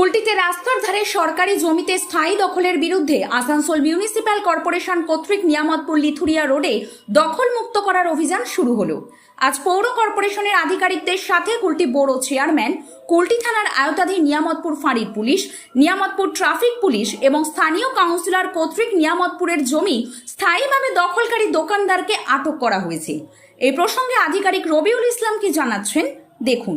কুলটিতে রাস্তার ধারে সরকারি জমিতে স্থায়ী দখলের বিরুদ্ধে আসানসোল মিউনিসিপ্যাল কর্পোরেশন কর্তৃক নিয়ামতপুর লিথুরিয়া রোডে দখল মুক্ত করার অভিযান শুরু হলো। আজ পৌর কর্পোরেশনের আধিকারিকদের সাথে কুলটি বড় চেয়ারম্যান, কুলটি থানার আয়তাধীন নিয়ামতপুর ফাঁড়ির পুলিশ, নিয়ামতপুর ট্রাফিক পুলিশ এবং স্থানীয় কাউন্সিলর কর্তৃক নিয়ামতপুরের জমি স্থায়ীভাবে দখলকারী দোকানদারকে আটক করা হয়েছে। এই প্রসঙ্গে আধিকারিক রবিউল ইসলাম কি জানাচ্ছেন, দেখুন।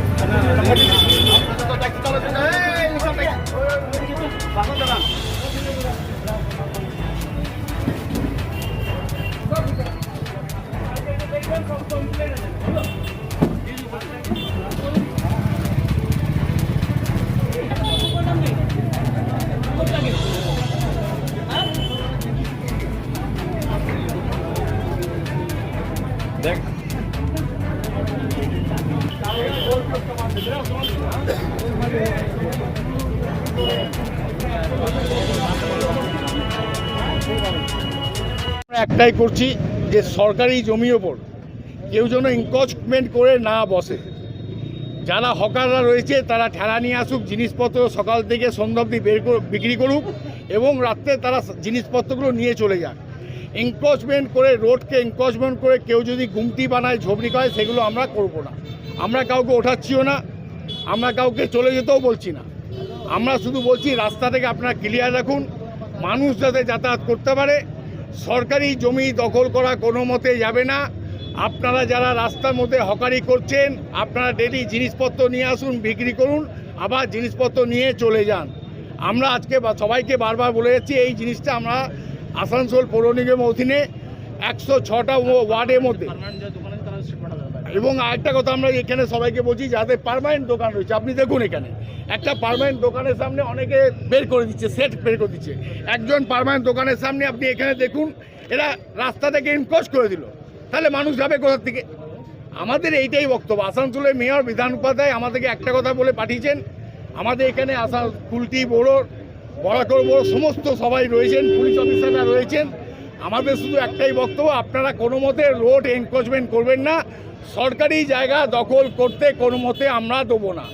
একটাই করছি যে সরকারি জমির ওপর কেউ যেন ইনকচমেন্ট করে না বসে। যারা হকাররা রয়েছে, তারা ঠেলা নিয়ে আসুক, জিনিসপত্র সকাল থেকে সন্ধ্যা অব্দি বের করে, বিক্রি করুক এবং রাত্রে তারা জিনিসপত্রগুলো নিয়ে চলে যাক। এনক্রচমেন্ট করে রোডকে এনক্রচমেন্ট করে কেউ যদি গুমটি বানায়, ঝোপড়ি করে, সেগুলো আমরা করব না। আমরা কাউকে ওঠাচ্ছিও না, আমরা কাউকে চলে যেতেও বলছি না। আমরা শুধু বলছি, রাস্তা থেকে আপনারা ক্লিয়ার রাখুন। মানুষ যাতে যাতায়াত করতে পারে, সরকারি জমি দখল করা কোনো মতে যাবে না। আপনারা যারা রাস্তার মধ্যে হকারি করছেন, আপনারা ডেলি জিনিসপত্র নিয়ে আসুন, বিক্রি করুন, আবার জিনিসপত্র নিয়ে চলে যান। আমরা আজকে সবাইকে বারবার বলে যাচ্ছি, এই জিনিসটা আমরা আসানসোল পৌর নিগমের অধীনে একশো ছটা ওয়ার্ডের মধ্যে। এবং আরেকটা কথা আমরা এখানে সবাইকে বলছি, যাদের পার্মানেন্ট দোকান রয়েছে, আপনি দেখুন এখানে, একটা পার্মানেন্ট দোকানের সামনে অনেকে বের করে দিচ্ছে সেট বের করে দিচ্ছে। একজন পার্মানেন্ট দোকানের সামনে আপনি এখানে দেখুন, এরা রাস্তা থেকে ইনকোচ করে দিল। তাহলে মানুষ যাবে কোথার থেকে? আমাদের এইটাই বক্তব্য। আসানসোলের মেয়র, বিধান উপাধ্যায় আমাদেরকে একটা কথা বলে পাঠিয়েছেন। আমাদের এখানে আসা কুলটি বড়ো বড়াকর বড়ো, সমস্ত সবাই রয়েছেন, পুলিশ অফিসাররা রয়েছেন। আমাদের শুধু একটাই বক্তব্য, আপনারা কোনো মতে রোড এনক্রোচমেন্ট করবেন না। সরকারি জায়গা দখল করতে কোনো মতে আমরা দেবো না।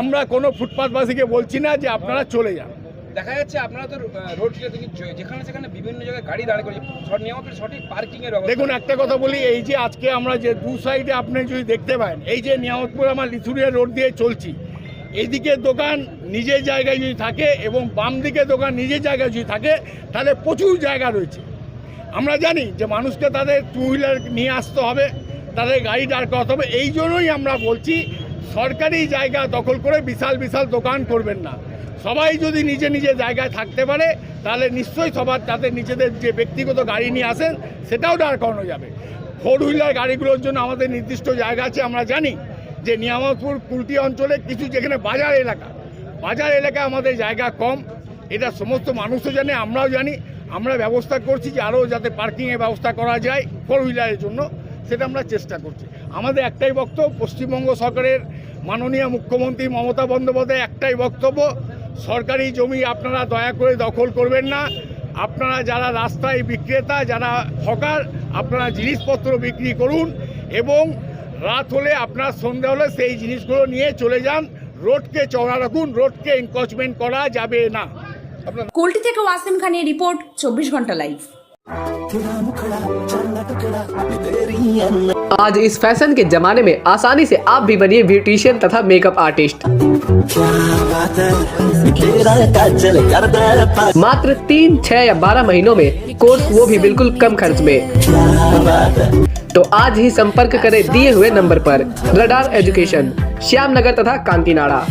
আমরা কোনো ফুটপাথবাসীকে বলছি না যে আপনারা চলে যান। দেখা যাচ্ছে আপনারা তো রোড যেখানে সেখানে বিভিন্ন জায়গায় গাড়ি দাঁড় করেছে। সঠিক নিয়মিত সঠিক পার্কিং এর দেখুন, একটা কথা বলি, এই যে আজকে আমরা যে দু সাইডে আপনি যদি দেখতে পান এই যে নিয়ামতপুর আমার লিথুরিয়া রোড দিয়ে চলছি এইদিকে দোকান নিজের জায়গায় যদি থাকে এবং বাম দিকে দোকান নিজের জায়গায় যদি থাকে, তাহলে প্রচুর জায়গা রয়েছে। আমরা জানি যে মানুষকে তাদের টু হুইলার নিয়ে আসতে হবে, তাদের গাড়ি দাঁড় করাতে হবে, এই জন্যই আমরা বলছি, সরকারি জায়গা দখল করে বিশাল বিশাল দোকান করবেন না। সবাই যদি নিজে নিজে জায়গায় থাকতে পারে, তাহলে নিশ্চয়ই সবার তাদের নিজেদের যে ব্যক্তিগত গাড়ি নিয়ে আসেন, সেটাও দাঁড় করানো যাবে। ফোর হুইলার গাড়িগুলোর জন্য আমাদের নির্দিষ্ট জায়গা আছে, আমরা জানি যে নিয়ামতপুর কুলটি অঞ্চলে কিছু যেখানে বাজার এলাকা, বাজার এলাকায় আমাদের জায়গা কম, এটা সমস্ত মানুষও জানে, আমরাও জানি। আমরা ব্যবস্থা করছি যে আরও যাতে পার্কিংয়ের ব্যবস্থা করা যায় ফোর হুইলারের জন্য, সেটা আমরা চেষ্টা করছি। আমাদের একটাই বক্তব্য, পশ্চিমবঙ্গ সরকারের মাননীয় মুখ্যমন্ত্রী মমতা বন্দ্যোপাধ্যায় একটাই বক্তব্য সরকারি জমি আপনারা দয়া করে দখল করবেন না। আপনারা যারা রাস্তায় বিক্রেতা, যারা হকার, আপনারা জিনিসপত্র বিক্রি করুন এবং রাত হলে আপনার সন্ধে হলে সেই জিনিসগুলো নিয়ে চলে যান। রোডকে চড়া রাখুন, রোডকে এনকোচমেন্ট করা যাবে না। কুলটি থেকে ওয়াসিম খানের রিপোর্ট, চব্বিশ ঘণ্টা লাইভ। आज इस फ़ैशन के जमाने में आसानी से आप भी बनिए ब्यूटिशियन तथा मेकअप आर्टिस्ट मात्र तीन, छह या बारह महीनों में कोर्स वो भी बिल्कुल कम खर्च में। तो आज ही संपर्क करें दिए हुए नंबर पर रडार एजुकेशन श्याम नगर तथा कांकीनाड़ा